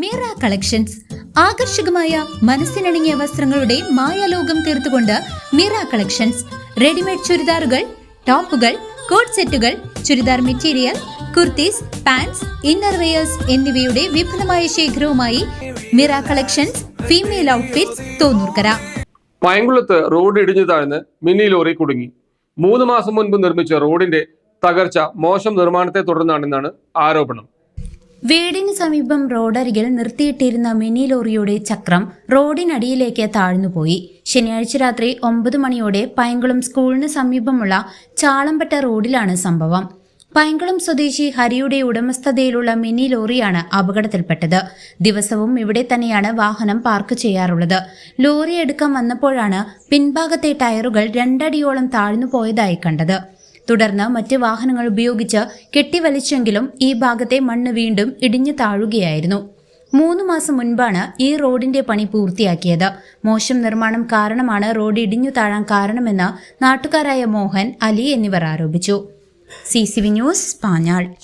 Meera collections. ആകർഷകമായ മനസ്സിനണിഞ്ഞ വസ്ത്രങ്ങളുടെ മായാലോകം തീർത്തുകൊണ്ട് മീറ കളക്ഷൻസ്. റെഡിമെയ്ഡ് ചുരിദാറുകൾ ടോപ്പുകൾ കോട്ട് സെറ്റുകൾ churidar material kurtis pants innerwears എന്നിവയുടെ വിപുലമായ ശേഖരവുമായി Mira collections female outfits Thonnurkara. പയങ്കുളത്ത് road ഇടിഞ്ഞു താഴ്ന്ന് മിനി ലോറി കുടുങ്ങി. മൂന്ന് മാസം മുൻപ് നിർമ്മിച്ച റോഡിന്റെ തകർച്ച മോശം നിർമ്മാണത്തെ തുടർന്നാണെന്നാണ് ആരോപണം. വീടിന് സമീപം റോഡരികിൽ നിർത്തിയിട്ടിരുന്ന മിനി ലോറിയുടെ ചക്രം റോഡിനടിയിലേക്ക് താഴ്ന്നുപോയി. ശനിയാഴ്ച രാത്രി ഒമ്പത് മണിയോടെ പൈങ്കുളം സ്കൂളിന് സമീപമുള്ള ചാളമ്പട്ട റോഡിലാണ് സംഭവം. പൈങ്കുളം സ്വദേശി ഹരിയുടെ ഉടമസ്ഥതയിലുള്ള മിനി ലോറിയാണ് അപകടത്തിൽപ്പെട്ടത്. ദിവസവും ഇവിടെ തന്നെയാണ് വാഹനം പാർക്ക് ചെയ്യാറുള്ളത്. ലോറി എടുക്കാൻ വന്നപ്പോഴാണ് പിൻഭാഗത്തെ ടയറുകൾ രണ്ടടിയോളം താഴ്ന്നു പോയതായി കണ്ടത്. തുടർന്ന് മറ്റ് വാഹനങ്ങൾ ഉപയോഗിച്ച് കെട്ടിവലിച്ചെങ്കിലും ഈ ഭാഗത്തെ മണ്ണ് വീണ്ടും ഇടിഞ്ഞു താഴുകയായിരുന്നു. മൂന്ന് മാസം മുൻപാണ് ഈ റോഡിന്റെ പണി പൂർത്തിയാക്കിയത്. മോശം നിർമ്മാണം കാരണമാണ് റോഡ് ഇടിഞ്ഞു താഴാൻ കാരണമെന്ന് നാട്ടുകാരായ മോഹൻ അലി എന്നിവർ ആരോപിച്ചു. C news Panjal.